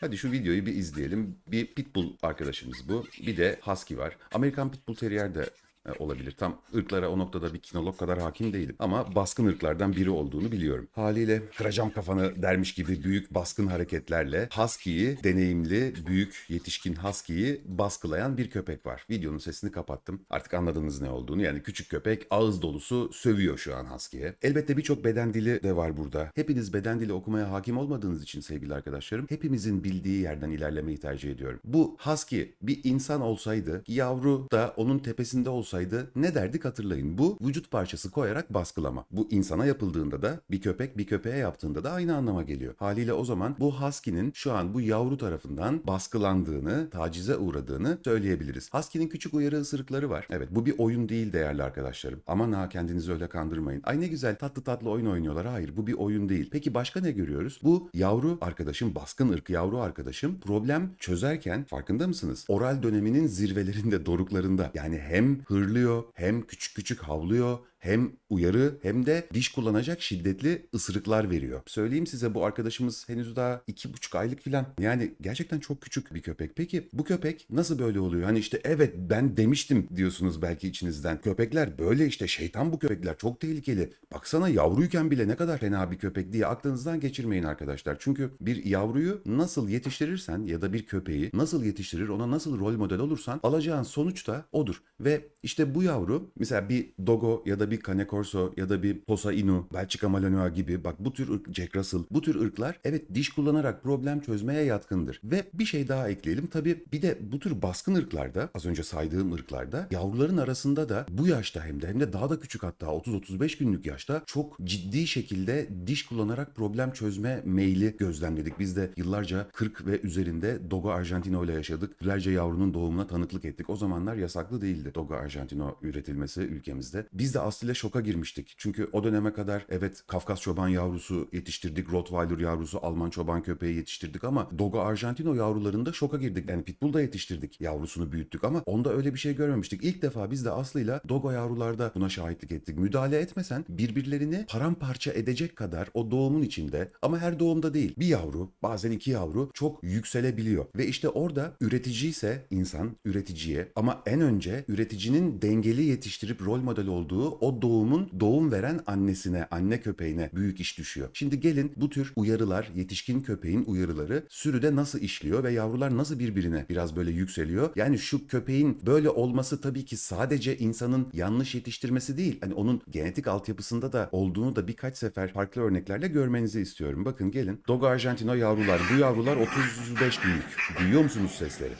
Hadi şu videoyu bir izleyelim. Bir pitbull arkadaşımız bu. Bir de husky var. Amerikan pitbull terrier de olabilir. Tam ırklara o noktada bir kinolog kadar hakim değilim. Ama baskın ırklardan biri olduğunu biliyorum. Haliyle kıracağım kafanı dermiş gibi büyük baskın hareketlerle Husky'yi deneyimli, büyük, yetişkin Husky'yi baskılayan bir köpek var. Videonun sesini kapattım. Artık anladınız ne olduğunu. Yani küçük köpek ağız dolusu sövüyor şu an Husky'ye. Elbette birçok beden dili de var burada. Hepiniz beden dili okumaya hakim olmadığınız için sevgili arkadaşlarım, hepimizin bildiği yerden ilerlemeyi tercih ediyorum. Bu Husky bir insan olsaydı, yavru da onun tepesinde olsaydı ne derdik hatırlayın. Bu vücut parçası koyarak baskılama. Bu insana yapıldığında da bir köpek bir köpeğe yaptığında da aynı anlama geliyor. Haliyle o zaman bu Husky'nin şu an bu yavru tarafından baskılandığını, tacize uğradığını söyleyebiliriz. Husky'nin küçük uyarı ısırıkları var. Evet bu bir oyun değil değerli arkadaşlarım. Aman ha kendinizi öyle kandırmayın. Ay ne güzel tatlı tatlı oyun oynuyorlar. Hayır bu bir oyun değil. Peki başka ne görüyoruz? Bu yavru arkadaşım, baskın ırk yavru arkadaşım problem çözerken farkında mısınız? Oral döneminin zirvelerinde, doruklarında. Yani hem hırlıyor, hem küçük küçük havlıyor, hem uyarı hem de diş kullanacak şiddetli ısırıklar veriyor. Söyleyeyim size bu arkadaşımız henüz daha iki buçuk aylık falan. Yani gerçekten çok küçük bir köpek. Peki bu köpek nasıl böyle oluyor? Hani işte evet ben demiştim diyorsunuz belki içinizden. Köpekler böyle işte şeytan bu köpekler çok tehlikeli. Baksana yavruyken bile ne kadar fena bir köpek diye aklınızdan geçirmeyin arkadaşlar. Çünkü bir yavruyu nasıl yetiştirirsen ya da bir köpeği nasıl yetiştirir ona nasıl rol model olursan alacağın sonuç da odur. Ve işte bu yavru mesela bir dogo ya da bir Cane Corso ya da bir Tosa Inu, Belçika Malinois gibi bak bu tür ırk, Jack Russell bu tür ırklar evet diş kullanarak problem çözmeye yatkındır. Ve bir şey daha ekleyelim tabii bir de bu tür baskın ırklarda az önce saydığım ırklarda yavruların arasında da bu yaşta hem de hem de daha da küçük hatta 30-35 günlük yaşta çok ciddi şekilde diş kullanarak problem çözme meyli gözlemledik. Biz de yıllarca 40 ve üzerinde Dogo Argentino ile yaşadık. Yüzlerce yavrunun doğumuna tanıklık ettik. O zamanlar yasaklı değildi Dogo Argentino üretilmesi ülkemizde. Biz de aslında şoka girmiştik. Çünkü o döneme kadar evet Kafkas çoban yavrusu yetiştirdik, Rottweiler yavrusu, Alman çoban köpeği yetiştirdik ama Dogo Argentino yavrularında şoka girdik. Yani Pitbull da yetiştirdik, yavrusunu büyüttük ama onda öyle bir şey görmemiştik. İlk defa biz de Aslı'yla Dogo yavrularda buna şahitlik ettik. Müdahale etmesen birbirlerini paramparça edecek kadar o doğumun içinde ama her doğumda değil. Bir yavru, bazen iki yavru çok yükselebiliyor. Ve işte orada üretici ise insan üreticiye ama en önce üreticinin dengeli yetiştirip rol model olduğu o doğumun doğum veren annesine, anne köpeğine büyük iş düşüyor. Şimdi gelin bu tür uyarılar, yetişkin köpeğin uyarıları sürüde nasıl işliyor ve yavrular nasıl birbirine biraz böyle yükseliyor. Yani şu köpeğin böyle olması tabii ki sadece insanın yanlış yetiştirmesi değil. Hani onun genetik altyapısında da olduğunu da birkaç sefer farklı örneklerle görmenizi istiyorum. Bakın gelin. Dogo Argentino yavrular. Bu yavrular 35 günlük. Duyuyor musunuz sesleri?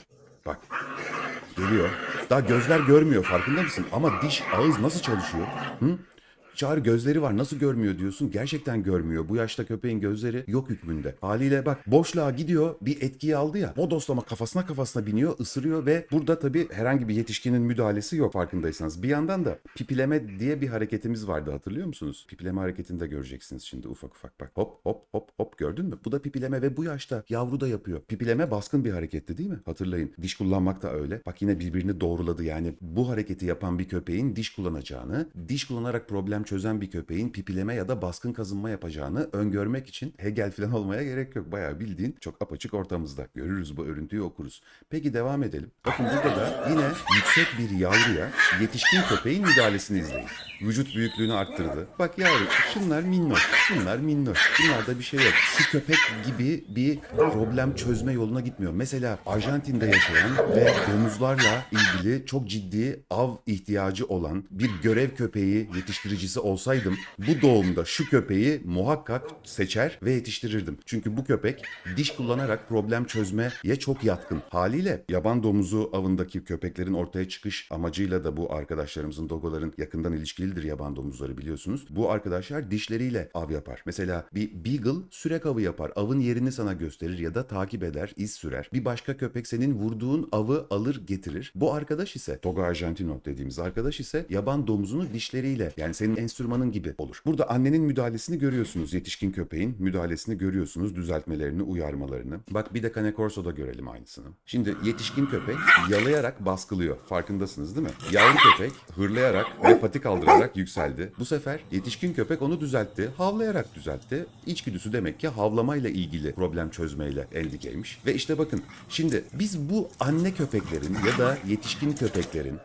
Bak. Geliyor. Daha gözler görmüyor farkında mısın? Ama diş, ağız nasıl çalışıyor? Hı? Çağrı gözleri var nasıl görmüyor diyorsun. Gerçekten görmüyor. Bu yaşta köpeğin gözleri yok hükmünde. Haliyle bak boşluğa gidiyor bir etkiyi aldı ya. Bodoslama kafasına kafasına biniyor ısırıyor ve burada tabii herhangi bir yetişkinin müdahalesi yok farkındaysanız. Bir yandan da pipileme diye bir hareketimiz vardı hatırlıyor musunuz? Pipileme hareketini de göreceksiniz şimdi ufak ufak bak. Hop hop hop hop gördün mü? Bu da pipileme ve bu yaşta yavru da yapıyor. Pipileme baskın bir hareketti değil mi? Hatırlayın. Diş kullanmak da öyle. Bak yine birbirini doğruladı yani bu hareketi yapan bir köpeğin diş kullanacağını, diş kullanarak problem çözen bir köpeğin pipileme ya da baskın kazınma yapacağını öngörmek için Hegel falan olmaya gerek yok. Bayağı bildiğin çok apaçık ortamızda. Görürüz bu örüntüyü okuruz. Peki devam edelim. Bakın burada da yine yüksek bir yavruya yetişkin köpeğin müdahalesini izleyin. Vücut büyüklüğünü arttırdı. Bak yavru şunlar minnoş. Bunlar minnoş. Bunlarda bir şey yok. Şu köpek gibi bir problem çözme yoluna gitmiyor. Mesela Arjantin'de yaşayan ve domuzlarla ilgili çok ciddi av ihtiyacı olan bir görev köpeği yetiştiricisi olsaydım bu doğumda şu köpeği muhakkak seçer ve yetiştirirdim. Çünkü bu köpek diş kullanarak problem çözmeye çok yatkın. Haliyle yaban domuzu avındaki köpeklerin ortaya çıkış amacıyla da bu arkadaşlarımızın dogoların yakından ilişkilidir yaban domuzları biliyorsunuz. Bu arkadaşlar dişleriyle av yapar. Mesela bir beagle sürek avı yapar. Avın yerini sana gösterir ya da takip eder, iz sürer. Bir başka köpek senin vurduğun avı alır getirir. Bu arkadaş ise Togo Argentino dediğimiz arkadaş ise yaban domuzunu dişleriyle yani senin enstrümanın gibi olur. Burada annenin müdahalesini görüyorsunuz. Yetişkin köpeğin müdahalesini görüyorsunuz. Düzeltmelerini, uyarmalarını. Bak bir de Cane Corso'da görelim aynısını. Şimdi yetişkin köpek yalayarak baskılıyor. Farkındasınız değil mi? Yavru köpek hırlayarak ve pati kaldırarak yükseldi. Bu sefer yetişkin köpek onu düzeltti. Havlayarak düzeltti. İçgüdüsü demek ki havlamayla ilgili problem çözmeyle el dikeymiş. Ve işte bakın şimdi biz bu anne köpeklerin ya da yetişkin köpeklerin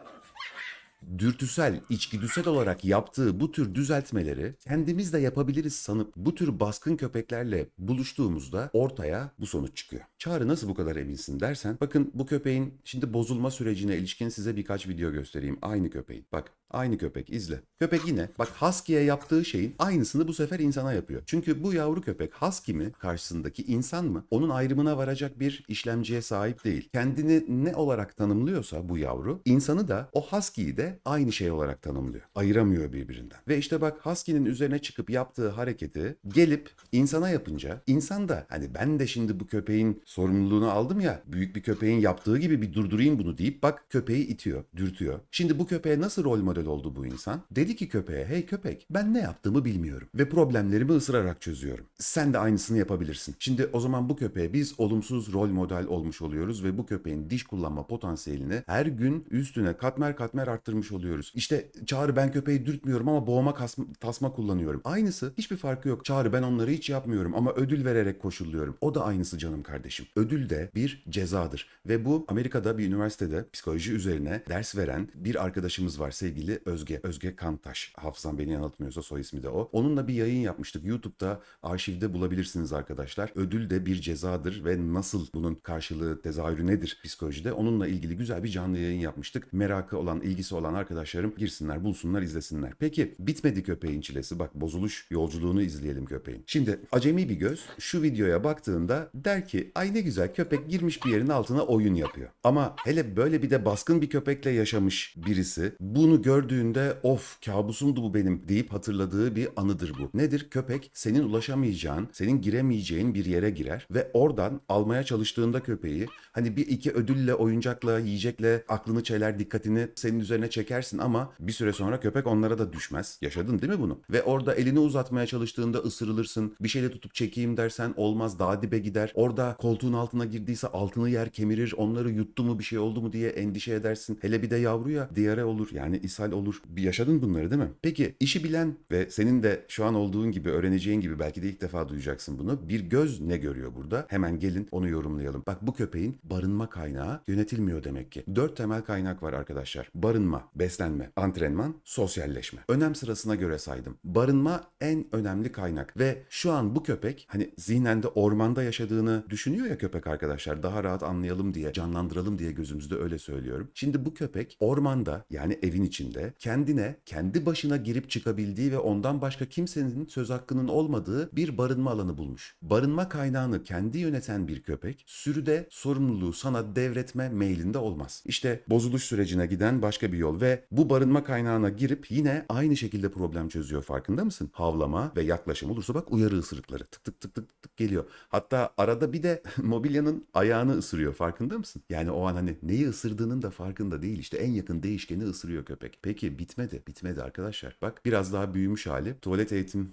dürtüsel, içgüdüsel olarak yaptığı bu tür düzeltmeleri kendimiz de yapabiliriz sanıp bu tür baskın köpeklerle buluştuğumuzda ortaya bu sonuç çıkıyor. Çağrı nasıl bu kadar eminsin dersen bakın bu köpeğin şimdi bozulma sürecine ilişkin size birkaç video göstereyim. Aynı köpeğin. Bak aynı köpek izle. Köpek yine bak Husky'ye yaptığı şeyin aynısını bu sefer insana yapıyor. Çünkü bu yavru köpek Husky mi karşısındaki insan mı onun ayrımına varacak bir işlemciye sahip değil. Kendini ne olarak tanımlıyorsa bu yavru insanı da o Husky'yi de aynı şey olarak tanımlıyor. Ayıramıyor birbirinden. Ve işte bak Husky'nin üzerine çıkıp yaptığı hareketi gelip insana yapınca insan da hani ben de şimdi bu köpeğin sorumluluğunu aldım ya büyük bir köpeğin yaptığı gibi bir durdurayım bunu deyip bak köpeği itiyor, dürtüyor. Şimdi bu köpeğe nasıl rol model oldu bu insan? Dedi ki köpeğe hey köpek ben ne yaptığımı bilmiyorum ve problemlerimi ısırarak çözüyorum. Sen de aynısını yapabilirsin. Şimdi o zaman bu köpeğe biz olumsuz rol model olmuş oluyoruz ve bu köpeğin diş kullanma potansiyelini her gün üstüne katmer katmer arttırmış oluyoruz. İşte Çağrı ben köpeği dürtmüyorum ama boğma kasma, tasma kullanıyorum. Aynısı hiçbir farkı yok. Çağrı ben onları hiç yapmıyorum ama ödül vererek koşulluyorum. O da aynısı canım kardeşim. Ödül de bir cezadır. Ve bu Amerika'da bir üniversitede psikoloji üzerine ders veren bir arkadaşımız var sevgili Özge. Özge Kantaş. Hafızam beni yanıltmıyorsa soy ismi de o. Onunla bir yayın yapmıştık. YouTube'da arşivde bulabilirsiniz arkadaşlar. Ödül de bir cezadır ve nasıl bunun karşılığı tezahürü nedir psikolojide? Onunla ilgili güzel bir canlı yayın yapmıştık. Merakı olan, ilgisi olan arkadaşlarım girsinler, bulsunlar, izlesinler. Peki bitmedi köpeğin çilesi. Bak bozuluş yolculuğunu izleyelim köpeğin. Şimdi acemi bir göz şu videoya baktığında der ki ay ne güzel köpek girmiş bir yerin altına oyun yapıyor. Ama hele böyle bir de baskın bir köpekle yaşamış birisi bunu gördüğünde of kabusumdu bu benim deyip hatırladığı bir anıdır bu. Nedir? Köpek senin ulaşamayacağın, senin giremeyeceğin bir yere girer ve oradan almaya çalıştığında köpeği hani bir iki ödülle, oyuncakla, yiyecekle aklını çeler, dikkatini senin üzerine çekersin ama bir süre sonra köpek onlara da düşmez. Yaşadın değil mi bunu? Ve orada elini uzatmaya çalıştığında ısırılırsın. Bir şeyle tutup çekeyim dersen olmaz daha dibe gider. Orada koltuğun altına girdiyse altını yer kemirir. Onları yuttu mu bir şey oldu mu diye endişe edersin. Hele bir de yavruya diyare olur yani ishal olur. Bir yaşadın bunları değil mi? Peki işi bilen ve senin de şu an olduğun gibi öğreneceğin gibi belki de ilk defa duyacaksın bunu. Bir göz ne görüyor burada? Hemen gelin onu yorumlayalım. Bak bu köpeğin barınma kaynağı yönetilmiyor demek ki. Dört temel kaynak var arkadaşlar. Barınma, beslenme, antrenman, sosyalleşme. Önem sırasına göre saydım. Barınma en önemli kaynak ve şu an bu köpek hani zihnen de ormanda yaşadığını düşünüyor ya köpek arkadaşlar. Daha rahat anlayalım diye, canlandıralım diye gözümüzde öyle söylüyorum. Şimdi bu köpek ormanda yani evin içinde kendine kendi başına girip çıkabildiği ve ondan başka kimsenin söz hakkının olmadığı bir barınma alanı bulmuş. Barınma kaynağını kendi yöneten bir köpek sürüde sorumluluğu sana devretme meylinde olmaz. İşte bozuluş sürecine giden başka bir yol ve bu barınma kaynağına girip yine aynı şekilde problem çözüyor farkında mısın? Havlama ve yaklaşım olursa bak uyarı ısırıkları tık tık tık tık tık geliyor. Hatta arada bir de mobilyanın ayağını ısırıyor farkında mısın? Yani o an hani neyi ısırdığının da farkında değil işte en yakın değişkeni ısırıyor köpek. Peki bitmedi bitmedi arkadaşlar. Bak biraz daha büyümüş hali tuvalet eğitimi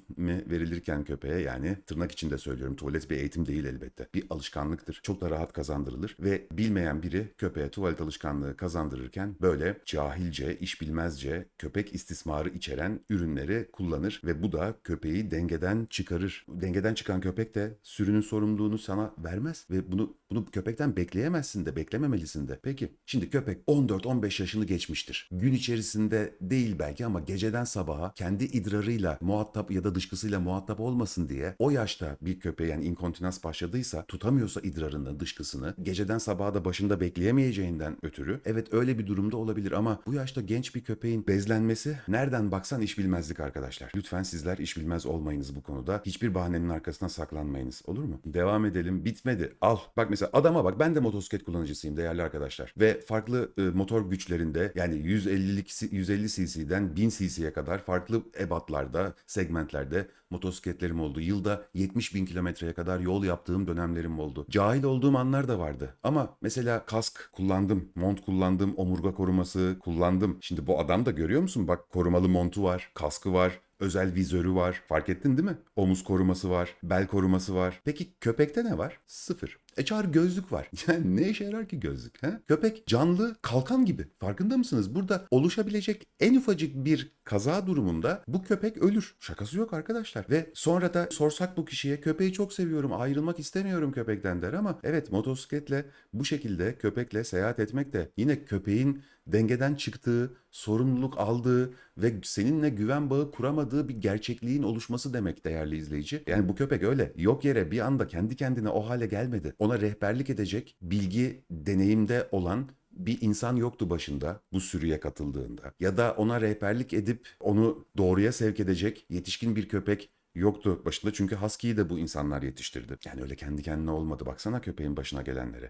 verilirken köpeğe yani tırnak içinde söylüyorum tuvalet bir eğitim değil elbette. Bir alışkanlıktır. Çok da rahat kazandırılır ve bilmeyen biri köpeğe tuvalet alışkanlığı kazandırırken böyle cahilce, iş bilmezce köpek istismarı içeren ürünleri kullanır ve bu da köpeği dengeden çıkarır. Dengeden çıkan köpek de sürünün sorumluluğunu sana vermez ve bunu bunu köpekten bekleyemezsin de beklememelisin de. Peki şimdi köpek 14-15 yaşını geçmiştir. Gün içerisinde değil belki ama geceden sabaha kendi idrarıyla muhatap ya da dışkısıyla muhatap olmasın diye o yaşta bir köpeğe yani inkontinans başladıysa tutamıyorsa idrarını dışkısını geceden sabaha da başında bekleyemeyeceğinden ötürü evet öyle bir durumda olabilir ama bu yaşta genç bir köpeğin bezlenmesi nereden baksan iş bilmezlik arkadaşlar. Lütfen sizler iş bilmez olmayınız bu konuda. Hiçbir bahanenin arkasına saklanmayınız olur mu? Devam edelim. Bitmedi. Al. Bak mesela Mesela adama bak ben de motosiklet kullanıcısıyım değerli arkadaşlar. Ve farklı e, motor güçlerinde yani 150'lik 150 cc'den 1000 cc'ye kadar farklı ebatlarda, segmentlerde motosikletlerim oldu. Yılda 70 bin kilometreye kadar yol yaptığım dönemlerim oldu. Cahil olduğum anlar da vardı. Ama mesela kask kullandım, mont kullandım, omurga koruması kullandım. Şimdi bu adam da görüyor musun? Bak korumalı montu var, kaskı var, özel vizörü var. Fark ettin değil mi? Omuz koruması var, bel koruması var. Peki köpekte ne var? Sıfır. E gözlük var. Yani ne işe yarar ki gözlük? He? Köpek canlı kalkan gibi. Farkında mısınız? Burada oluşabilecek en ufacık bir kaza durumunda bu köpek ölür. Şakası yok arkadaşlar. Ve sonra da sorsak bu kişiye köpeği çok seviyorum, ayrılmak istemiyorum köpekten der ama evet motosikletle bu şekilde köpekle seyahat etmek de yine köpeğin dengeden çıktığı, sorumluluk aldığı ve seninle güven bağı kuramadığı bir gerçekliğin oluşması demek değerli izleyici. Yani bu köpek öyle yok yere bir anda kendi kendine o hale gelmedi. Ona rehberlik edecek bilgi, deneyimde olan bir insan yoktu başında bu sürüye katıldığında. Ya da ona rehberlik edip onu doğruya sevk edecek yetişkin bir köpek yoktu başında çünkü Husky'yi de bu insanlar yetiştirdi. Yani öyle kendi kendine olmadı. Baksana köpeğin başına gelenlere.